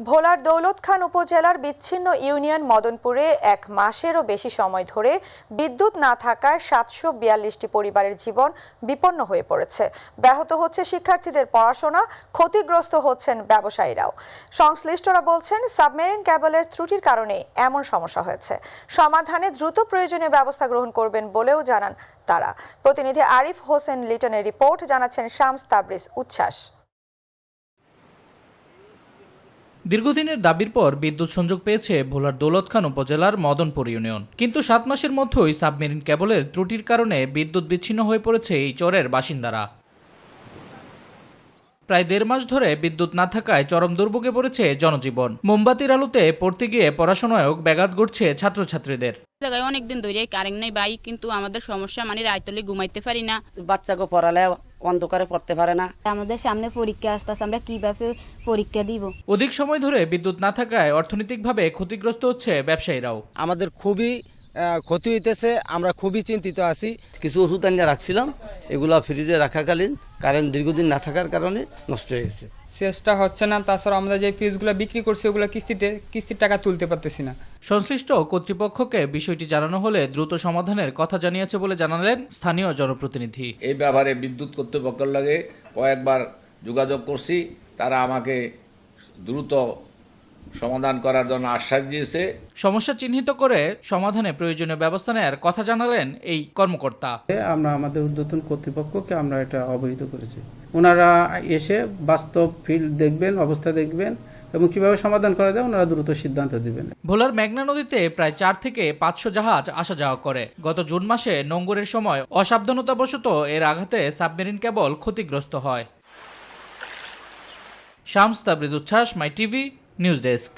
ভোলার দৌলত খান উপজেলার বিচ্ছিন্ন ইউনিয়ন মদনপুরে এক মাসেরও বেশি সময় ধরে বিদ্যুৎ না থাকায় সাতশো বিয়াল্লিশটি পরিবারের জীবন বিপন্ন হয়ে পড়েছে। ব্যাহত হচ্ছে শিক্ষার্থীদের পড়াশোনা, ক্ষতিগ্রস্ত হচ্ছেন ব্যবসায়ীরাও। সংশ্লিষ্টরা বলছেন, সাবমেরিন ক্যাবলের ত্রুটির কারণে এমন সমস্যা হয়েছে। সমাধানে দ্রুত প্রয়োজনীয় ব্যবস্থা গ্রহণ করবেন বলেও জানান তারা। প্রতিনিধি আরিফ হোসেন লিটনের রিপোর্ট, জানাচ্ছেন শামস তাবরিজ, উচ্ছ্বাস। দীর্ঘদিনের দাবির পর বিদ্যুৎ সংযোগ পেয়েছে ভোলার দৌলতখান উপজেলার মদনপুর ইউনিয়ন। কিন্তু সাত মাসের মধ্যেই সাবমেরিন কেবলের ত্রুটির কারণে বিদ্যুৎ বিচ্ছিন্ন হয়ে পড়েছে এই চরের বাসিন্দারা। প্রায় দেড় মাস ধরে বিদ্যুৎ না থাকায় চরম দুর্ভোগে পড়েছে জনজীবন। মোমবাতির আলোতে পড়তে গিয়ে পড়াশোনায়ও ব্যাঘাত ঘটছে ছাত্রছাত্রীদের। জায়গায় অনেকদিন ধরে কারেন্ট নেই বাই কিন্তু আমাদের সমস্যা মানে রায়তলে ঘুমাইতে পারি না। বাচ্চাকে পড়ালে অন্ধকারে পড়তে পারে না। আমাদের সামনে পরীক্ষা আসতে আমরা কীভাবে পরীক্ষা দিব? অধিক সময় ধরে বিদ্যুৎ না থাকায় অর্থনৈতিকভাবে ক্ষতিগ্রস্ত হচ্ছে ব্যবসায়ীরাও। আমাদের খুবই ক্ষতি হইতেছে আমরা খুবই চিন্তিত আছি। কিছু ওষুধ আনিয়ে রাখছিলাম এগুলা ফ্রিজে রাখাকালীন কারেন্ট দীর্ঘদিন না থাকার কারণে নষ্ট হয়ে গেছে। চেষ্টা হচ্ছে না তাছাড়া আমরা যে ফ্রিজগুলো বিক্রি করছি ওগুলো কিস্তিতে কিস্তির টাকা তুলতে পারতেছি না। সংশ্লিষ্ট কর্তৃপক্ষকে বিষয়টি জানানো হলে দ্রুত সমাধানের কথা জানিয়েছে বলে জানালেন স্থানীয় জনপ্রতিনিধি। এই ব্যাপারে বিদ্যুৎ কর্তৃপক্ষের লাগে কয়েকবার যোগাযোগ করছি তারা আমাকে দ্রুত সমাধান করার জন্য আশ্বাস দিয়েছে। সমস্যা চিহ্নিত করে সমাধানে প্রয়োজনীয় ব্যবস্থা নেওয়ার কথা জানালেন এই কর্মকর্তা। আমরা আমাদের ঊর্ধ্বতন কর্তৃপক্ষকে আমরা এটা অবহিত করেছি। ওনারা এসে বাস্তব ফিল্ড দেখবেন অবস্থা দেখবেন এবং কীভাবে সমাধান করা যায় ওনারা দ্রুত সিদ্ধান্ত দিবেন। ভোলার মেঘনা নদীতে প্রায় চার থেকে পাঁচশো জাহাজ আসা যাওয়া করে। গত জুন মাসে নোঙ্গরের সময় অসাবধানতাবশত এর আঘাতে সাবমেরিন কেবল ক্ষতিগ্রস্ত হয়। শামস তাবরিজ উচ্ছ্বাস মাই টিভি নিউজ ডেস্ক।